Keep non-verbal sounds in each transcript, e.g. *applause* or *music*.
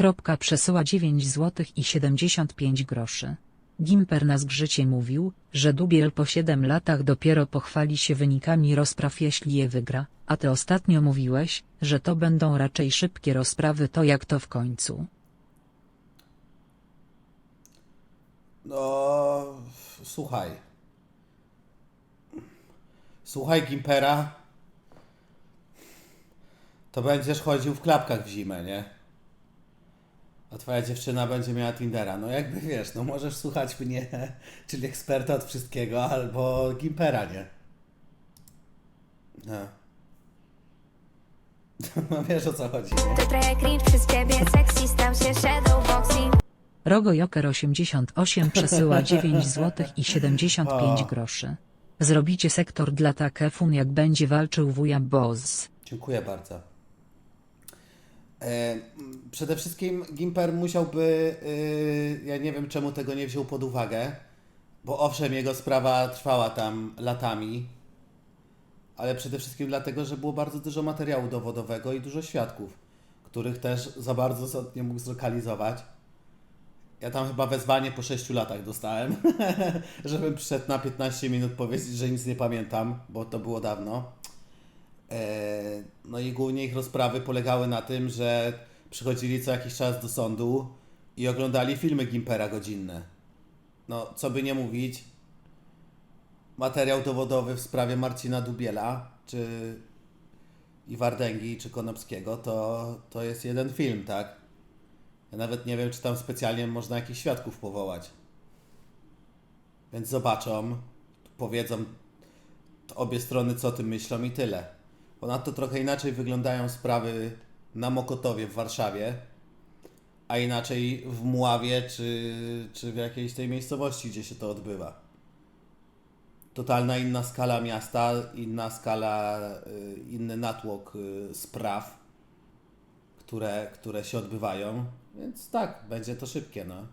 Kropka przesyła 9 zł i 75 groszy. Gimper na zgrzycie mówił, że Dubiel po 7 latach dopiero pochwali się wynikami rozpraw jeśli je wygra, a ty ostatnio mówiłeś, że to będą raczej szybkie rozprawy to jak to w końcu. No, słuchaj. Słuchaj, Gimpera. To będziesz chodził w klapkach w zimę, nie? A twoja dziewczyna będzie miała Tindera. No jakby wiesz, no możesz słuchać mnie, *laughs* czyli eksperta od wszystkiego, albo Gimpera, nie? No. *laughs* No wiesz o co chodzi, nie? To trochę cringe przez ciebie, sexy stał się shadowboxing Rogo Joker 88 *laughs* przesyła 9 zł i 75 O. groszy. Zrobicie sektor dla Takefun jak będzie walczył wuja Boz. Dziękuję bardzo. E, przede wszystkim Gimper musiałby, y, ja nie wiem czemu tego nie wziął pod uwagę, bo owszem, jego sprawa trwała tam latami, ale przede wszystkim dlatego, że było bardzo dużo materiału dowodowego i dużo świadków, których też za bardzo nie mógł zlokalizować. Ja tam chyba wezwanie po 6 latach dostałem, *laughs* żebym przyszedł na 15 minut powiedzieć, że nic nie pamiętam, bo to było dawno. E, No i głównie ich rozprawy polegały na tym, że przychodzili co jakiś czas do sądu i oglądali filmy Gimpera godzinne. No, co by nie mówić, materiał dowodowy w sprawie Marcina Dubiela, czy i Wardęgi, czy Konopskiego, to, to jest jeden film, tak? Ja nawet nie wiem, czy tam specjalnie można jakichś świadków powołać. Więc zobaczą, powiedzą obie strony, co o tym myślą i tyle. Ponadto trochę inaczej wyglądają sprawy na Mokotowie w Warszawie, a inaczej w Mławie czy, czy w jakiejś tej miejscowości, gdzie się to odbywa. Totalna inna skala miasta, inna skala, y, inny natłok y, spraw, które, które się odbywają. Więc tak, będzie to szybkie, no.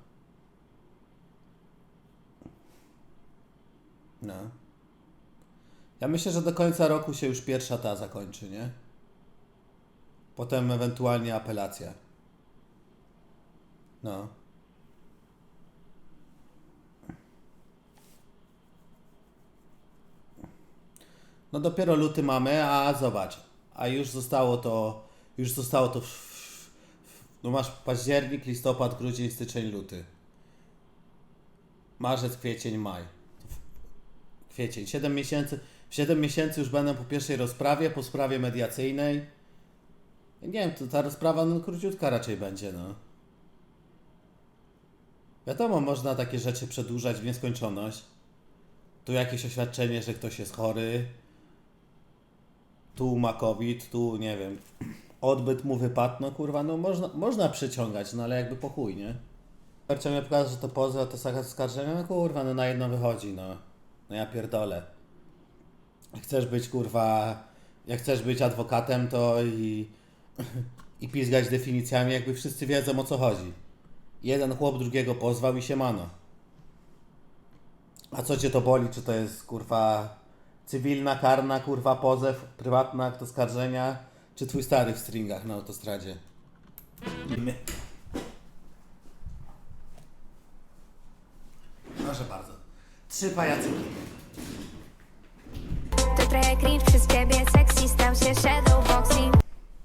No. Ja myślę, że do końca roku się już pierwsza ta zakończy, nie? Potem ewentualnie apelacja. No. No dopiero luty mamy, a zobacz, a już zostało to, już zostało to, w, w, no masz październik, listopad, grudzień, styczeń, luty. Marzec, kwiecień, maj kwiecień. 7 miesięcy, 7 miesięcy już będę po pierwszej rozprawie, po sprawie mediacyjnej. Nie wiem, to ta rozprawa no, króciutka raczej będzie, no. Wiadomo, można takie rzeczy przedłużać w nieskończoność. Tu jakieś oświadczenie, że ktoś jest chory. Tu ma COVID, tu nie wiem. Odbyt mu wypadł, no kurwa, no można, można przyciągać, no ale jakby po chuj, nie? Chciał mi pokazać, że to poza, to zakaz skarżenia, no kurwa, no na jedno wychodzi, no. No ja pierdolę. Chcesz być kurwa, jak chcesz być adwokatem, to i, i pizgać definicjami, jakby wszyscy wiedzą o co chodzi. Jeden chłop drugiego pozwał i się mano. A co cię to boli, czy to jest kurwa cywilna, karna, kurwa pozew, prywatna, akt oskarżenia, czy twój stary w stringach na autostradzie? My. Proszę bardzo. Trzy pajacyki. Trochę cringe przez ciebie, sexy stał się shadowboxing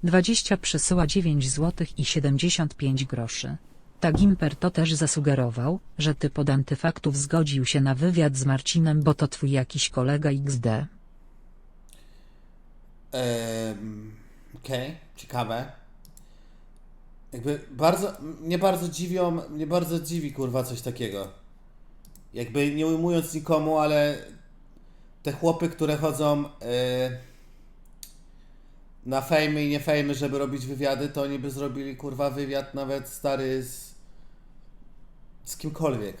20 przesyła 9 zł i 75 groszy. Ta Gimper to też zasugerował, że ty pod antyfaktów zgodził się na wywiad z Marcinem, bo to twój jakiś kolega XD. Em, Okej, ciekawe. Jakby bardzo, mnie bardzo dziwią, mnie bardzo dziwi kurwa coś takiego. Jakby nie ujmując nikomu, ale te chłopy, które chodzą e, na fejmy i nie fejmy, żeby robić wywiady, to oni by zrobili kurwa wywiad nawet stary z, z kimkolwiek.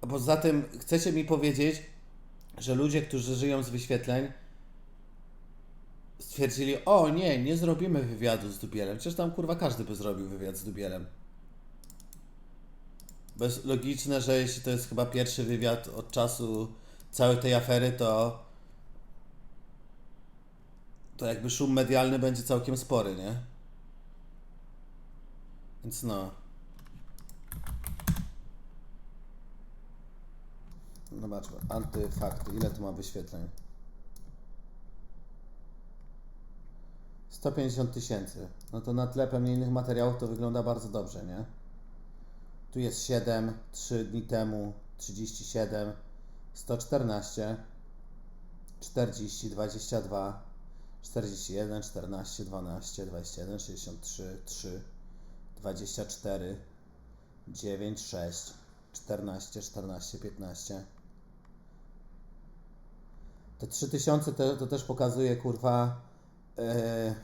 A poza tym chcecie mi powiedzieć, że ludzie, którzy żyją z wyświetleń, stwierdzili, o nie, nie zrobimy wywiadu z Dubielem. Przecież tam kurwa każdy by zrobił wywiad z Dubielem. Bez logiczne, że jeśli to jest chyba pierwszy wywiad od czasu całej tej afery, to to jakby szum medialny będzie całkiem spory, nie? Więc no. Zobaczmy, antyfakty. Ile tu ma wyświetleń? 150 tysięcy. No to na tle pewnie innych materiałów to wygląda bardzo dobrze, nie? Tu jest 7, 3 dni temu 37, 114, 40, 22, 41, 14, 12, 21, 63, 3, 24, 9, 6, 14, 14, 15. Te 3000 to, to też pokazuje, kurwa, e,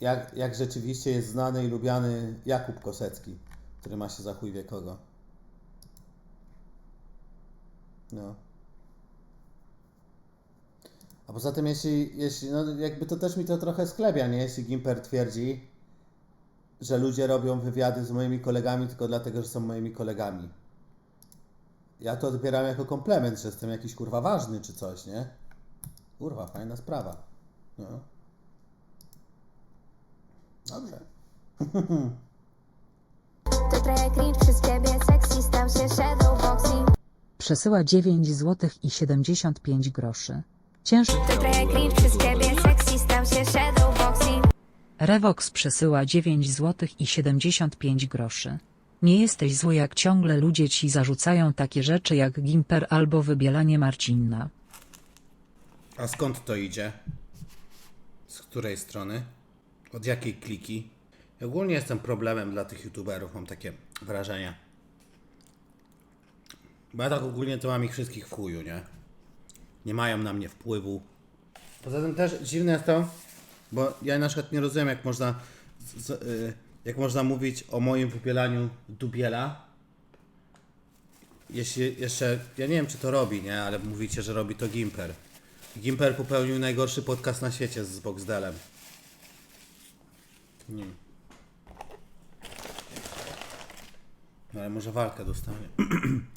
jak, jak rzeczywiście jest znany i lubiany Jakub Kosecki, który ma się za chuj wie kogo. No. A poza tym, jeśli, jeśli, no jakby to też mi to trochę sklebia, nie? Jeśli Gimper twierdzi, że ludzie robią wywiady z moimi kolegami tylko dlatego, że są moimi kolegami. Ja to odbieram jako komplement, że jestem jakiś kurwa ważny czy coś, nie? Kurwa, fajna sprawa. No. Dobrze. *laughs* Trochę cringe przez ciebie sexy Stał się shadowboxing Przesyła 9 zł i 75 groszy. Ciężki To trochę cringe przez ciebie sexy Stał się shadowboxing Revox przesyła 9 zł i 75 groszy. Nie jesteś zły jak ciągle ludzie ci zarzucają takie rzeczy jak Gimper albo wybielanie Marcinna. A skąd to idzie? Z której strony? Od jakiej kliki? Ogólnie jestem problemem dla tych youtuberów, mam takie wrażenie. Bo ja tak ogólnie to mam ich wszystkich w chuju, nie? Nie mają na mnie wpływu. Poza tym też dziwne jest to, bo ja na przykład nie rozumiem jak można z, z, y, jak można mówić o moim wybielaniu dubiela. Jeśli jeszcze, ja nie wiem czy to robi, nie? Ale mówicie, że robi to Gimper. Gimper popełnił najgorszy podcast na świecie z Boxdelem. Nie. No ale może walkę dostanie. *clears throat*